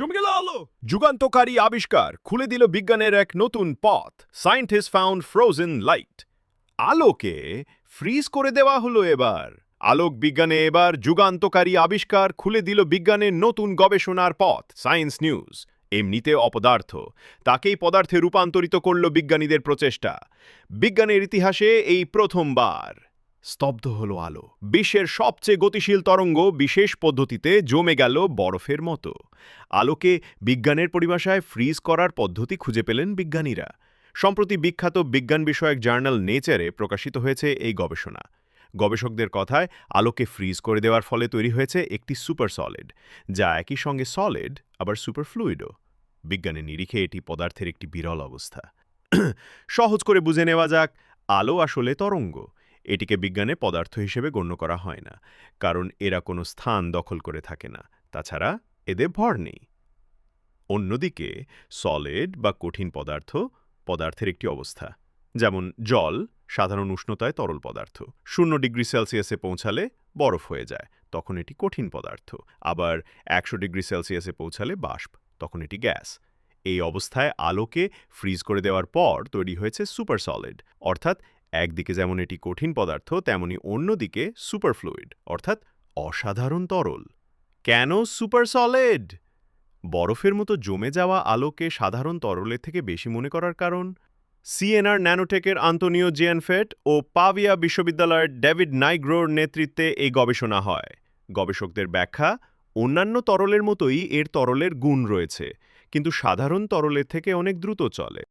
আলো যুগান্তকারী আবিষ্কার খুলে দিল বিজ্ঞানের এক নতুন পথ। সায়েন্টিস্ট ফাউন্ড ফ্রোজেন লাইট আলোকে ফ্রিজ করে দেওয়া হলো এবার। আলোক বিজ্ঞানে এবার যুগান্তকারী আবিষ্কার খুলে দিল বিজ্ঞানের নতুন গবেষণার পথ। সায়েন্স নিউজ এমনিতে অপদার্থ। তাকেই পদার্থে রূপান্তরিত করল বিজ্ঞানীদের প্রচেষ্টা। বিজ্ঞানের ইতিহাসে এই প্রথমবার। স্তব্ধ হলো আলো। বিশ্বের সবচেয়ে গতিশীল তরঙ্গ বিশেষ পদ্ধতিতে জমে গেল বরফের মতো। আলোকে বিজ্ঞানের পরিভাষায় ফ্রিজ করার পদ্ধতি খুঁজে পেলেন বিজ্ঞানীরা। সম্প্রতি বিখ্যাত বিজ্ঞান বিষয়ক জার্নাল নেচারে প্রকাশিত হয়েছে এই গবেষণা। গবেষকদের কথায়, আলোকে ফ্রিজ করে দেওয়ার ফলে তৈরি হয়েছে একটি সুপার সলিড যা একই সঙ্গে সলিড আবার সুপার ফ্লুইডও বিজ্ঞানের নিরিখে এটি পদার্থের একটি বিরল অবস্থা। সহজ করে বুঝে নেওয়া যাক, আলো আসলে তরঙ্গ। এটিকে বিজ্ঞানে পদার্থ হিসেবে গণ্য করা হয় না, কারণ এরা কোনো স্থান দখল করে থাকে না। তাছাড়া এদের ভর নেই। অন্যদিকে সলিড বা কঠিন পদার্থ পদার্থের একটি অবস্থা, যেমন জল সাধারণ উষ্ণতায় তরল পদার্থ। শূন্য ডিগ্রি সেলসিয়াসে পৌঁছালে বরফ হয়ে যায়, তখন এটি কঠিন পদার্থ। আবার একশো ডিগ্রি সেলসিয়াসে পৌঁছালে বাষ্প, তখন এটি গ্যাস। এই অবস্থায় আলোকে ফ্রিজ করে দেওয়ার পর তৈরি হয়েছে সুপার সলিড, অর্থাৎ একদিকে যেমন এটি কঠিন পদার্থ, তেমনি অন্যদিকে সুপারফ্লুইড অর্থাৎ অসাধারণ তরল। কেন সুপার সলিড বরফের মতো জমে যাওয়া আলোকে সাধারণ তরলের থেকে বেশি মনে করার কারণ? সিএনআর ন্যানোটেকের আন্তনিও জিয়ানফেট ও পাভিয়া বিশ্ববিদ্যালয়ের ডেভিড নাইগ্রোর নেতৃত্বে এই গবেষণা হয়। গবেষকদের ব্যাখ্যা, অন্যান্য তরলের মতোই এর তরলের গুণ রয়েছে, কিন্তু সাধারণ তরলের থেকে অনেক দ্রুত চলে।